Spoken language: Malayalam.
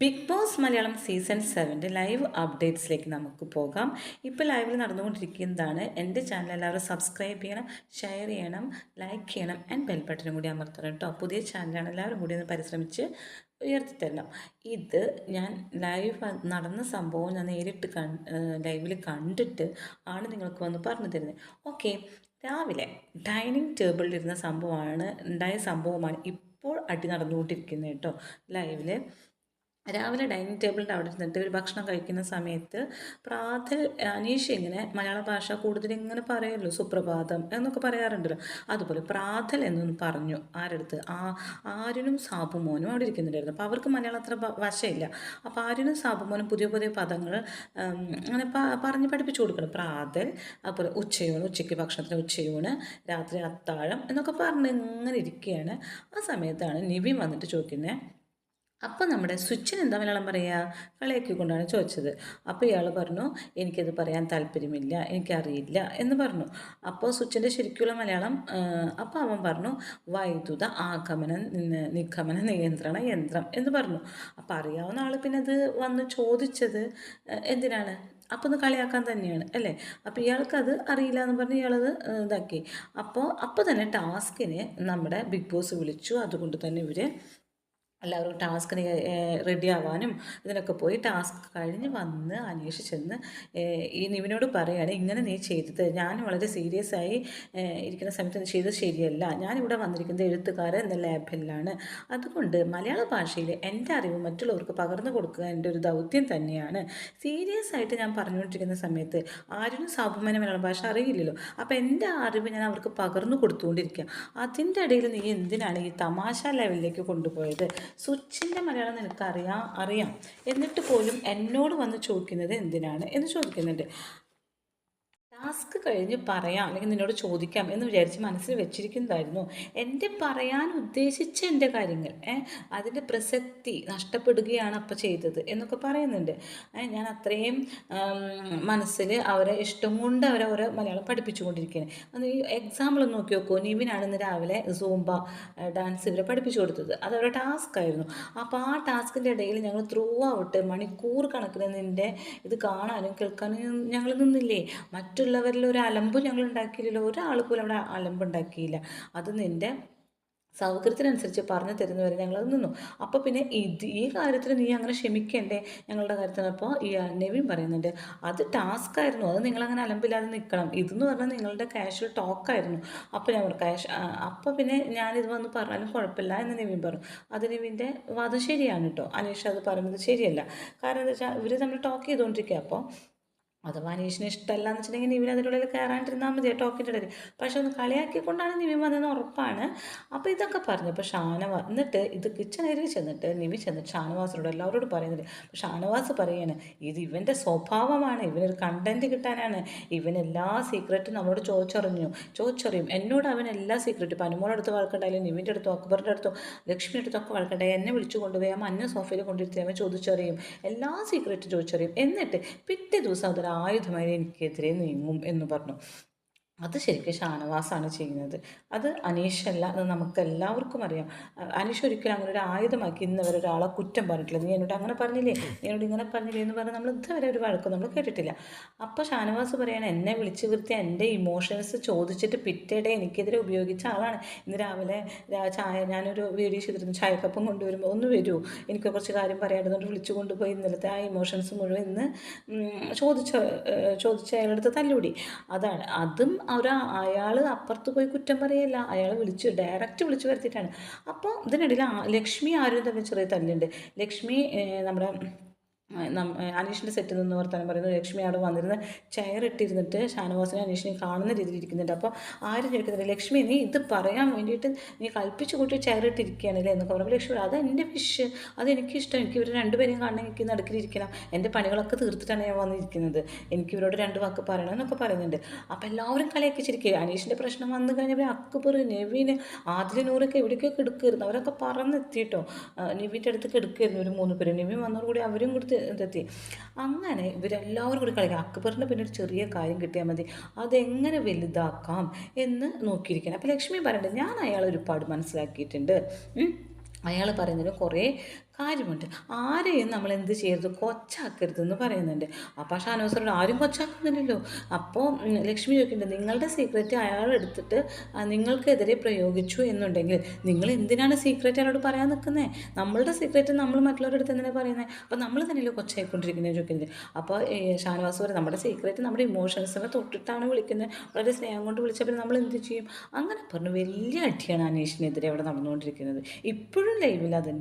ബിഗ് ബോസ് മലയാളം സീസൺ സെവന്റെ ലൈവ് അപ്ഡേറ്റ്സിലേക്ക് നമുക്ക് പോകാം. ഇപ്പോൾ ലൈവിൽ നടന്നുകൊണ്ടിരിക്കുന്നതാണ്. എന്റെ ചാനൽ എല്ലാവരും സബ്സ്ക്രൈബ് ചെയ്യണം ഷെയർ ചെയ്യണം ലൈക്ക് ചെയ്യണം ആൻഡ് ബെൽ ബട്ടനും കൂടി അമർത്തണം കേട്ടോ. പുതിയ ചാനലാണ് എല്ലാവരും കൂടി ഒന്ന് പരിശ്രമിച്ച് ഉയർത്തി തരണം ഇത് ഞാൻ ലൈവ് നടന്ന സംഭവം ഞാൻ നേരിട്ട് കൺ ലൈവിൽ കണ്ടിട്ട് ആണ് നിങ്ങൾക്ക് വന്ന് പറഞ്ഞു തരുന്നത്. ഓക്കെ രാവിലെ ഡൈനിങ് ടേബിളിലിരുന്ന സംഭവമാണ് ഉണ്ടായ സംഭവമാണ് ഇപ്പോൾ അടി നടന്നുകൊണ്ടിരിക്കുന്നത് കേട്ടോ. ലൈവിൽ രാവിലെ ഡൈനിങ് ടേബിളിന്റെ അവിടെ ഇരുന്നിട്ട് ഒരു ഭക്ഷണം കഴിക്കുന്ന സമയത്ത് പ്രാതൽ അനീഷ് ഇങ്ങനെ മലയാള ഭാഷ കൂടുതൽ ഇങ്ങനെ പറയുമല്ലോ സുപ്രഭാതം എന്നൊക്കെ പറയാറുണ്ടല്ലോ. അതുപോലെ പ്രാതൽ എന്നൊന്ന് പറഞ്ഞു. ആരടുത്ത്? ആ ആര്യനും സാബുമോനും അവിടെ ഇരിക്കുന്നുണ്ടായിരുന്നു. അപ്പോൾ അവർക്ക് മലയാളം അത്ര വശമില്ല അപ്പോൾ ആര്യനും സാബുമോനും പുതിയ പുതിയ പദങ്ങൾ അങ്ങനെ പറഞ്ഞ് പഠിപ്പിച്ചു കൊടുക്കണം. പ്രാതൽ അതുപോലെ ഉച്ചയൂണ് ഉച്ചയ്ക്ക് ഭക്ഷണത്തിന് ഉച്ചയൂണ് രാത്രി അത്താഴം എന്നൊക്കെ പറഞ്ഞ് ഇങ്ങനെ ഇരിക്കുകയാണ്. ആ സമയത്താണ് നിവിൻ വന്നിട്ട് ചോദിക്കുന്നത് അപ്പോൾ നമ്മുടെ സ്വിച്ചിന് എന്താ മലയാളം പറയുക കളിയാക്കിക്കൊണ്ടാണ് ചോദിച്ചത്. അപ്പോൾ ഇയാൾ പറഞ്ഞു എനിക്കത് പറയാൻ താല്പര്യമില്ല എനിക്കറിയില്ല എന്ന് പറഞ്ഞു. അപ്പോൾ സ്വിച്ചിന്റെ ശരിക്കുള്ള മലയാളം അപ്പോൾ അവൻ പറഞ്ഞു വൈദ്യുത ആഗമന നിഗമന നിയന്ത്രണ യന്ത്രം എന്ന് പറഞ്ഞു. അപ്പോൾ അറിയാവുന്ന ആൾ പിന്നെ അത് വന്ന് ചോദിച്ചത് എന്തിനാണ്? അപ്പോൾ ഒന്ന് കളിയാക്കാൻ തന്നെയാണ് അല്ലേ? അപ്പോൾ ഇയാൾക്കത് അറിയില്ല എന്ന് പറഞ്ഞ് ഇയാളത് ഇതാക്കി. അപ്പോൾ അപ്പോൾ തന്നെ ടാസ്കിന് നമ്മുടെ ബിഗ് ബോസ് വിളിച്ചു. അതുകൊണ്ട് തന്നെ ഇവർ എല്ലാവരും ടാസ്കിന് റെഡി ആവാനും ഇതിനൊക്കെ പോയി ടാസ്ക് കഴിഞ്ഞ് വന്ന് അന്വേഷിച്ചെന്ന് ഈ നിവിനോട് പറയുകയാണ് ഇങ്ങനെ നീ ചെയ്തത് ഞാൻ വളരെ സീരിയസ് ആയി ഇരിക്കുന്ന സമയത്ത് നീ ചെയ്തത് ശരിയല്ല. ഞാനിവിടെ വന്നിരിക്കുന്നത് എഴുത്തുകാരൻ എന്ന ലാബിലാണ് അതുകൊണ്ട് മലയാള ഭാഷയിൽ എന്റെ അറിവ് മറ്റുള്ളവർക്ക് പകർന്നു കൊടുക്കുക എന്റെ ഒരു ദൗത്യം തന്നെയാണ്. സീരിയസ് ആയിട്ട് ഞാൻ പറഞ്ഞുകൊണ്ടിരിക്കുന്ന സമയത്ത് ആരും സാബുമാന മലയാള ഭാഷ അറിയില്ലല്ലോ. അപ്പോൾ എന്റെ അറിവ് ഞാൻ അവർക്ക് പകർന്നു കൊടുത്തുകൊണ്ടിരിക്കുക. അതിന്റെ ഇടയിൽ നീ എന്തിനാണ് ഈ തമാശ ലെവലിലേക്ക് കൊണ്ടുപോയത്? സ്വിച്ചിന്റെ മലയാളം നിനക്ക് അറിയാം അറിയാം. എന്നിട്ട് പോലും എന്നോട് വന്ന് ചോദിക്കുന്നത് എന്തിനാണ് എന്ന് ചോദിക്കുന്നുണ്ട്. ടാസ്ക് കഴിഞ്ഞ് പറയാം അല്ലെങ്കിൽ നിന്നോട് ചോദിക്കാം എന്ന് വിചാരിച്ച് മനസ്സിൽ വെച്ചിരിക്കുന്നതായിരുന്നു. എന്റെ പറയാൻ ഉദ്ദേശിച്ച എന്റെ കാര്യങ്ങൾ അതിന്റെ പ്രസക്തി നഷ്ടപ്പെടുകയാണ് അപ്പോൾ ചെയ്തത് എന്നൊക്കെ പറയുന്നുണ്ട്. ഞാൻ അത്രയും മനസ്സിൽ അവരെ ഇഷ്ടം കൊണ്ട് അവരെ അവരെ മലയാളം പഠിപ്പിച്ചുകൊണ്ടിരിക്കുകയാണ്. അത് ഈ എക്സാമ്പിൾ നോക്കി നോക്കൂ. നിവിനാണ് ഇന്ന് രാവിലെ സൂംബ ഡാൻസ് ഇവരെ പഠിപ്പിച്ചു കൊടുത്തത്. അത് ടാസ്ക് ആയിരുന്നു. അപ്പോൾ ആ ടാസ്കിന്റെ ഇടയിൽ ഞങ്ങൾ ത്രൂ ഔട്ട് മണിക്കൂർ കണക്കിന് നിന്റെ ഇത് കാണാനും കേൾക്കാനും ഞങ്ങൾ നിന്നില്ലേ? മറ്റുള്ളവരിൽ ഒരു അലമ്പ് ഞങ്ങൾ ഉണ്ടാക്കിയില്ലല്ലോ ഒരാൾ പോലും അവിടെ അലമ്പ് ഉണ്ടാക്കിയില്ല. അത് നിന്റെ സൗകര്യത്തിനനുസരിച്ച് പറഞ്ഞു തരുന്നവരെ ഞങ്ങളത് നിന്നു. അപ്പോൾ പിന്നെ ഇത് ഈ കാര്യത്തിൽ നീ അങ്ങനെ ക്ഷമിക്കണ്ടേ? ഞങ്ങളുടെ കാര്യത്തിൽ അപ്പോൾ ഈ നെവിൻ പറയുന്നുണ്ട് അത് ടാസ്ക് ആയിരുന്നു. അത് നിങ്ങളങ്ങനെ അലമ്പില്ലാതെ നിൽക്കണം ഇതെന്ന് പറഞ്ഞാൽ നിങ്ങളുടെ കാഷ്വൽ ടോക്കായിരുന്നു അപ്പോൾ ഞാൻ ക്യാഷ് അപ്പോൾ പിന്നെ ഞാനിത് വന്ന് പറഞ്ഞാലും കുഴപ്പമില്ല എന്ന് നെവിൻ പറഞ്ഞു. അത് നെവിന്റെ വാദം ശരിയാണ് കേട്ടോ അനീഷ് അത് പറയുന്നത് ശരിയല്ല. കാരണം എന്താ വെച്ചാൽ ഇവർ തമ്മിൽ ടോക്ക് ചെയ്തുകൊണ്ടിരിക്കുക അപ്പോൾ അഥവാ അനീഷിന് ഇഷ്ടമല്ല എന്ന് വെച്ചിട്ടുണ്ടെങ്കിൽ നിവിൻ അതിന്റെ ഉള്ളിൽ കയറാണ്ടിരുന്നാൽ മതി ടോക്കിന്റെ ഇടയിൽ പക്ഷെ ഒന്ന് കളിയാക്കിക്കൊണ്ടാണ് നിവിൻ വന്നതെന്ന് ഉറപ്പാണ്. അപ്പോൾ ഇതൊക്കെ പറഞ്ഞു. അപ്പോൾ ഷാനവാ വന്നിട്ട് ഇത് കിച്ചൺ ഏരിയയിൽ ചെന്നിട്ട് നിവി ചെന്നിട്ട് ഷാനവാസിനോട് എല്ലാവരോടും പറയുന്നുണ്ട്. അപ്പോൾ ഷാനവാസ് പറയാണ് ഇത് ഇവന്റെ സ്വഭാവമാണ്. ഇവനൊരു കണ്ടന്റ് കിട്ടാനാണ്. ഇവൻ എല്ലാ സീക്രട്ടും നമ്മളോട് ചോദിച്ചറിഞ്ഞു. ചോദിച്ചറിയും. എന്നോട് അവൻ എല്ലാ സീക്രട്ടും ഇപ്പോൾ അനുമോളുടെ അടുത്ത് വഴക്കുണ്ടായാലും നിവിന്റെ അടുത്തോ അക്ബറിന്റെ അടുത്തോ ലക്ഷ്മിയുടെ അടുത്തൊക്കെ വഴക്കുണ്ടായി എന്നെ വിളിച്ചു കൊണ്ടുപോയി ആ മഞ്ഞ സോഫയിൽ കൊണ്ടിരുത്തി അവൻ ചോദിച്ചറിയും. എല്ലാ സീക്രട്ടും ചോദിച്ചറിയും. എന്നിട്ട് പിറ്റേ ദിവസം അതൊരു ആയുധമായി എനിക്കെതിരെ നീങ്ങും എന്ന് പറഞ്ഞു. അത് ശരിക്കും ഷാനവാസാണ് ചെയ്യുന്നത്. അത് അനീഷല്ല അത് നമുക്ക് എല്ലാവർക്കും അറിയാം അനീഷ് ഒരിക്കലും അങ്ങനെ ഒരു ആയുധമാക്കി ഇന്ന് വരെ ഒരാളെ കുറ്റം പറഞ്ഞിട്ടില്ല. നീ എന്നോട് അങ്ങനെ പറഞ്ഞില്ലേ? നീ എന്നോട് ഇങ്ങനെ പറഞ്ഞില്ലേ എന്ന് പറഞ്ഞാൽ നമ്മൾ ഇതുവരെ ഒരു വഴക്കും നമ്മൾ കേട്ടിട്ടില്ല. അപ്പോൾ ഷാനവാസ് പറയുകയാണ് എന്നെ വിളിച്ചു വരുത്തി എന്റെ ഇമോഷൻസ് ചോദിച്ചിട്ട് പിറ്റേടെ എനിക്കെതിരെ ഉപയോഗിച്ച ആളാണ്. ഇന്ന് രാവിലെ ചായ ഞാനൊരു വീഡിയോ ചെയ്തിരുന്നു. ചായക്കപ്പം കൊണ്ടുവരുമ്പോൾ ഒന്ന് വരൂ. എനിക്ക് കുറച്ച് കാര്യം പറയാനുണ്ട് വിളിച്ചു കൊണ്ടുപോയി ഇന്നലത്തെ ആ ഇമോഷൻസ് മുഴുവൻ ഇന്ന് ചോദിച്ച ചോദിച്ച അയാളുടെ അടുത്ത് തല്ലുകൂടി അതാണ്. അതും ഒരു അയാൾ അപ്പുറത്ത് പോയി കുറ്റം പറയല്ല. അയാൾ വിളിച്ചു ഡയറക്റ്റ് വിളിച്ചു വരുത്തിയിട്ടാണ്. അപ്പോൾ ഇതിനിടയിൽ ലക്ഷ്മി ആരും തമ്മിൽ ചെറിയ തല്ലുണ്ട്. ലക്ഷ്മി നമ്മുടെ അനീഷിന്റെ സെറ്റിൽ നിന്ന് വർത്താനം പറയുന്നത് ലക്ഷ്മി അവിടെ വന്നിരുന്ന് ചെയർ ഇട്ടിരുന്നിട്ട് ഷാനവാസിനെ അനീഷിനെ കാണുന്ന രീതിയിൽ ഇരിക്കുന്നുണ്ട്. അപ്പോൾ ആരും ചോദിക്കുന്നില്ല ലക്ഷ്മി നീ ഇത് പറയാൻ വേണ്ടിയിട്ട് നീ കൽപ്പിച്ച് കൂട്ടി ചെയർ ഇട്ടിരിക്കുകയാണല്ലേ എന്നൊക്കെ പറയുമ്പോൾ ലക്ഷ്മി അത് എന്റെ വിഷ് അത് എനിക്കിഷ്ടം. എനിക്ക് ഇവർ രണ്ടുപേരെയും കാണണം. എനിക്ക് നടുക്കിലിരിക്കണം എന്റെ പണികളൊക്കെ തീർത്തിട്ടാണ് ഞാൻ വന്നിരിക്കുന്നത്. എനിക്ക് ഇവരോട് രണ്ട് വാക്ക് പറയണം എന്നൊക്കെ പറയുന്നുണ്ട്. അപ്പോൾ എല്ലാവരും കളിയാക്കിച്ചിരിക്കുക അനീഷിന്റെ പ്രശ്നം വന്നു കഴിഞ്ഞപ്പോൾ അക്ബർ നെവീന് ആദില നൂറൊക്കെ എവിടേക്കോ കിടക്കുമായിരുന്നു അവരൊക്കെ പറന്നെത്തിയിട്ടോ. നെവീന്റെ അടുത്ത് കിടക്കുമായിരുന്നു ഒരു മൂന്ന് പേര്. നിവിൻ വന്നതോടുകൂടി അവരും കൊടുത്ത് ഇതെത്തി അങ്ങനെ ഇവരെല്ലാവരും കൂടി കളിക്കുക അക്ബറിന് പിന്നെ ഒരു ചെറിയ കാര്യം കിട്ടിയാൽ മതി. അതെങ്ങനെ വലുതാക്കാം എന്ന് നോക്കിയിരിക്കണം അപ്പോൾ ലക്ഷ്മി പറയണ്ടത് ഞാൻ അയാളെ ഒരുപാട് മനസ്സിലാക്കിയിട്ടുണ്ട്. അയാൾ പറയുന്നതിന് കുറേ കാര്യമുണ്ട്. ആരെയും നമ്മൾ എന്ത് ചെയ്യരുത്? കൊച്ചാക്കരുതെന്ന് പറയുന്നുണ്ട്. അപ്പോൾ ഷാനോസറോട് ആരും കൊച്ചാക്കുന്നില്ലല്ലോ. അപ്പോൾ ലക്ഷ്മി ചോദിക്കുന്നുണ്ട് നിങ്ങളുടെ സീക്രറ്റ് അയാൾ എടുത്തിട്ട് നിങ്ങൾക്കെതിരെ പ്രയോഗിച്ചു എന്നുണ്ടെങ്കിൽ നിങ്ങൾ എന്തിനാണ് സീക്രറ്റ് അയാളോട് പറയാൻ നിൽക്കുന്നത് നമ്മളുടെ സീക്രറ്റ് നമ്മൾ മറ്റുള്ളവരുടെ അടുത്ത് എന്തിനാണ് പറയുന്നത് അപ്പോൾ നമ്മൾ തന്നെയല്ലോ കൊച്ചായിക്കൊണ്ടിരിക്കുന്നത് ചോദിക്കുന്നത് അപ്പോൾ ഷാനവാസ് പറയും നമ്മുടെ സീക്രറ്റ് നമ്മുടെ ഇമോഷൻസിനെ തൊട്ടിട്ടാണ് വിളിക്കുന്നത് വളരെ സ്നേഹം കൊണ്ട് വിളിച്ചപ്പോൾ നമ്മൾ എന്ത് ചെയ്യും? അങ്ങനെ പറഞ്ഞു. വലിയ അടിയാണ് അനീഷിനെതിരെ അവിടെ നടന്നുകൊണ്ടിരിക്കുന്നത്. ഇപ്പോഴും ലൈവിൽ അത്